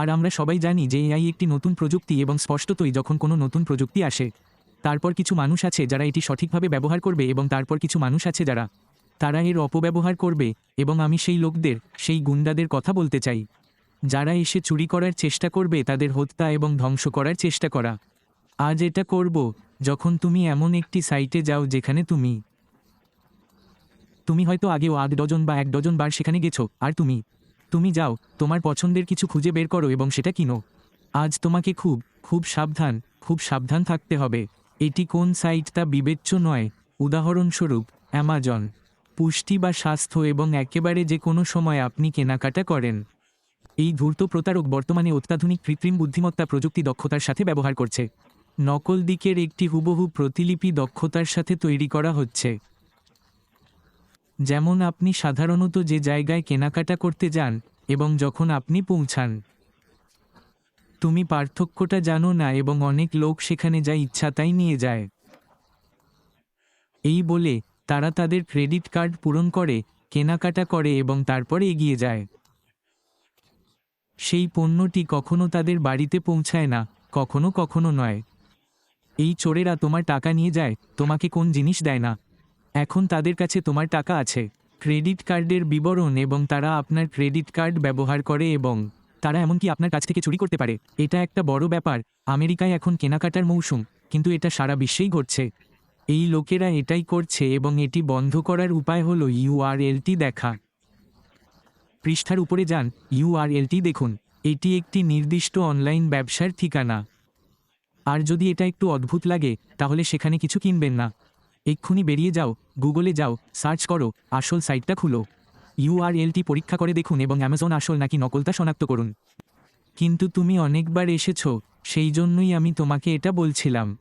আর আমরা সবাই জানি যে এআই একটি নতুন প্রযুক্তি এবং স্পষ্টতই যখন কোনো নতুন প্রযুক্তি আসে, তারপর কিছু মানুষ আছে যারা এটি সঠিকভাবে ব্যবহার করবে এবং তারপর কিছু মানুষ আছে যারা, তারা এর অপব্যবহার করবে এবং আমি সেই লোকদের, সেই গুন্ডাদের কথা বলতে চাই। যারা এসে চুরি করার চেষ্টা করবে তাদের হত্যা এবং ধ্বংস করার চেষ্টা করা। আজ এটা করব যখন তুমি এমন একটি সাইটে যাও যেখানে তুমি তুমি হয়তো আগেও আধ ডজন বা এক ডজন বার সেখানে গেছো, আর তুমি তুমি যাও, তোমার পছন্দের কিছু খুঁজে বের করো এবং সেটা কিনো। আজ তোমাকে খুব খুব সাবধান খুব সাবধান থাকতে হবে। এটি কোন সাইট তা বিবেচ্য নয়। উদাহরণস্বরূপ, অ্যামাজন। পুষ্টি বা স্বাস্থ্য এবং একেবারে যে কোনো সময় আপনি কেনাকাটা করেন। এই ধূর্ত প্রতারক বর্তমানে অত্যাধুনিক কৃত্রিম বুদ্ধিমত্তা প্রযুক্তি দক্ষতার সাথে ব্যবহার করছে। নকল দিকের একটি হুবহু প্রতিলিপি দক্ষতার সাথে তৈরি করা হচ্ছে। যেমন আপনি সাধারণত যে জায়গায় কেনাকাটা করতে যান এবং যখন আপনি পৌঁছান। তুমি পার্থক্যটা জানো না এবং অনেক লোক সেখানে যা ইচ্ছা তাই নিয়ে যায়। এই বলে তারা তাদের ক্রেডিট কার্ড পূরণ করে, কেনাকাটা করে এবং তারপরে এগিয়ে যায়। সেই পণ্যটি কখনো তাদের বাড়িতে পৌঁছায় না, কখনো কখনো নয়। এই চোরেরা তোমার টাকা নিয়ে যায়, তোমাকে কোন জিনিস দেয় না। এখন তাদের কাছে তোমার টাকা আছে। ক্রেডিট কার্ডের বিবরণ এবং তারা আপনার ক্রেডিট কার্ড ব্যবহার করে এবং তারা এমনকি আপনার কাছ থেকে চুরি করতে পারে। এটা একটা বড় ব্যাপার। আমেরিকায় এখন কেনাকাটার মৌসুম, কিন্তু এটা সারা বিশ্বেই ঘটছে। এই লোকেরা এটাই করছে এবং এটি বন্ধ করার উপায় হল ইউআরএলটি দেখা। পৃষ্ঠার উপরে যান ইউআরএলটি দেখুন। এটি একটি নির্দিষ্ট অনলাইন ব্যবসার ঠিকানা। আর যদি এটা একটু অদ্ভুত লাগে, তাহলে সেখানে কিছু কিনবেন না। এক্ষুনি বেরিয়ে যাও, গুগলে যাও, সার্চ করো, আসল সাইটটা খুলো। ইউআরএলটি পরীক্ষা করে দেখুন এবং অ্যামাজন আসল নাকি নকলতা শনাক্ত করুন। কিন্তু তুমি অনেকবার এসেছ, সেই জন্যই আমি তোমাকে এটা বলছিলাম।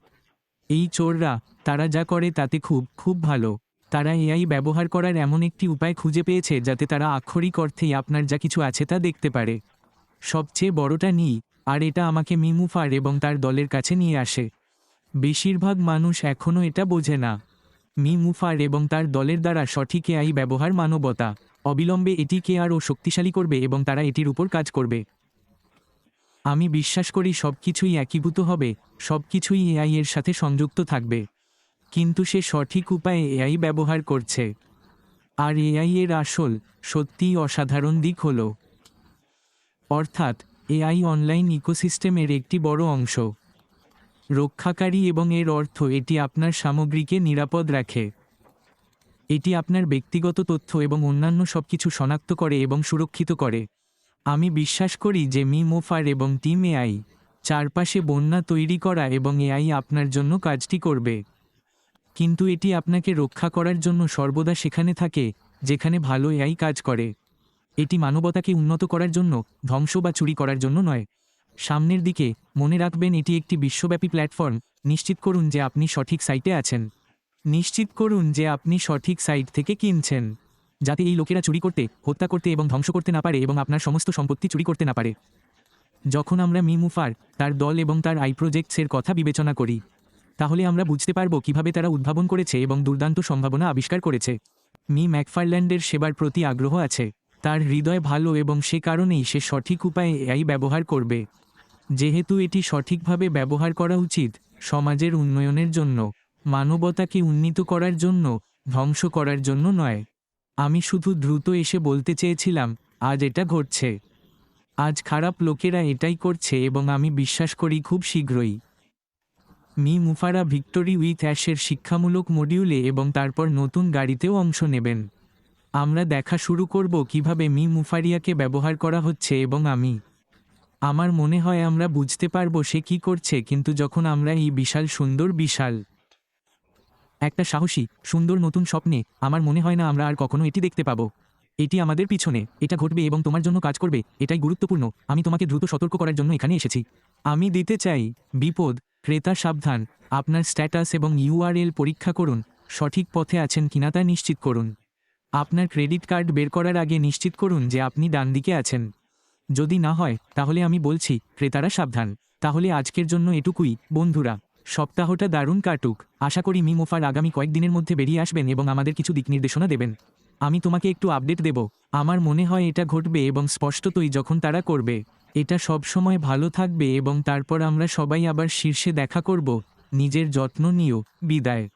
এই চোররা, তারা যা করে তাতে খুব খুব ভালো। তারা এআই ব্যবহার করার এমন একটি উপায় খুঁজে পেয়েছে যাতে তারা আক্ষরিক অর্থেই আপনার যা কিছু আছে তা দেখতে পারে। সবচেয়ে বড়টা নিই, আর এটা আমাকে মিমুফার এবং তার দলের কাছে নিয়ে আসে। বেশিরভাগ মানুষ এখনও এটা বোঝে না। মি মুফার এবং তার দলের দ্বারা সঠিক এআই ব্যবহার মানবতা। অবিলম্বে এটিকে আরও শক্তিশালী করবে এবং তারা এটির উপর কাজ করবে। আমি বিশ্বাস করি সব কিছুই একীভূত হবে সব কিছুই এআই এর সাথে সংযুক্ত থাকবে। কিন্তু সে সঠিক উপায়ে এআই ব্যবহার করছে। আর এআই এর আসল, সত্যিই অসাধারণ দিক হল। অর্থাৎ এআই অনলাইন ইকোসিস্টেমের একটি বড় অংশ। রক্ষাকারী এবং এর অর্থ এটি আপনার সামগ্রীকে নিরাপদ রাখে। এটি আপনার ব্যক্তিগত তথ্য এবং অন্যান্য সবকিছু শনাক্ত করে এবং সুরক্ষিত করে। আমি বিশ্বাস করি যে মি মোফার এবং টিম এআই চারপাশে বন্যা তৈরি করা এবং এআই আপনার জন্য কাজটি করবে। কিন্তু এটি আপনাকে রক্ষা করার জন্য সর্বদা সেখানে থাকে, যেখানে ভালো এআই কাজ করে। এটি মানবতাকে উন্নত করার জন্য, ধ্বংস বা চুরি করার জন্য নয়। সামনের দিকে, মনে রাখবেন এটি একটি বিশ্বব্যাপী প্ল্যাটফর্ম। নিশ্চিত করুন যে আপনি সঠিক সাইটে আছেন। নিশ্চিত করুন যে আপনি সঠিক সাইট থেকে কিনছেন। যাতে এই লোকেরা চুরি করতে, হত্যা করতে এবং ধ্বংস করতে না পারে এবং আপনার সমস্ত সম্পত্তি চুরি করতে না পারে। যখন আমরা মি মুফার, তার দল এবং তার আই প্রজেক্টসের কথা বিবেচনা করি, তাহলে আমরা বুঝতে পারব কীভাবে তারা উদ্ভাবন করেছে এবং দুর্দান্ত সম্ভাবনা আবিষ্কার করেছে। মি ম্যাকফারল্যান্ডের সেবার প্রতি আগ্রহ আছে। তার হৃদয় ভালো এবং সে কারণেই সে সঠিক উপায়ে এআই ব্যবহার করবে। যেহেতু এটি সঠিকভাবে ব্যবহার করা উচিত সমাজের উন্নয়নের জন্য, মানবতাকে উন্নীত করার জন্য, ধ্বংস করার জন্য নয়। আমি শুধু দ্রুত এসে বলতে চেয়েছিলাম, আজ এটা ঘটছে। আজ খারাপ লোকেরা এটাই করছে এবং আমি বিশ্বাস করি খুব শীঘ্রই। মি মুফারা ভিক্টোরি উইথ অ্যাশের শিক্ষামূলক মডিউলে এবং তারপর নতুন গাড়িতেও অংশ নেবেন। আমরা দেখা শুরু করব কীভাবে মি মুফারিয়াকে ব্যবহার করা হচ্ছে এবং আমি আমার মনে হয় আমরা বুঝতে পারব সে কি করছে, কিন্তু যখন আমরা এই বিশাল সুন্দর বিশাল একটা সাহসী, সুন্দর নতুন স্বপ্নে, আমার মনে হয় না আমরা আর কখনো এটি দেখতে পাবো। এটি আমাদের পিছনে, এটা ঘটবে এবং তোমার জন্য কাজ করবে, এটাই গুরুত্বপূর্ণ, আমি তোমাকে দ্রুত সতর্ক করার জন্য এখানে এসেছি। আমি দিতে চাই, বিপদ, ক্রেতা সাবধান, আপনার স্ট্যাটাস এবং ইউআরএল পরীক্ষা করুন, সঠিক পথে আছেন কিনা তা নিশ্চিত করুন। আপনার ক্রেডিট কার্ড বের করার আগে নিশ্চিত করুন যে আপনি ডান দিকে আছেন। যদি না হয়, তাহলে আমি বলছি, ক্রেতারা সাবধান। তাহলে আজকের জন্য এটুকুই, বন্ধুরা। সপ্তাহটা দারুণ কাটুক। আশা করি মি মোফার আগামী কয়েকদিনের মধ্যে বেরিয়ে আসবেন এবং আমাদের কিছু দিক নির্দেশনা দেবেন। আমি তোমাকে একটু আপডেট দেব। আমার মনে হয় এটা ঘটবে এবং স্পষ্টতই যখন তারা করবে, এটা সবসময় ভালো থাকবে এবং তারপর আমরা সবাই আবার শীর্ষে দেখা করব। নিজের যত্ন নিও। বিদায়।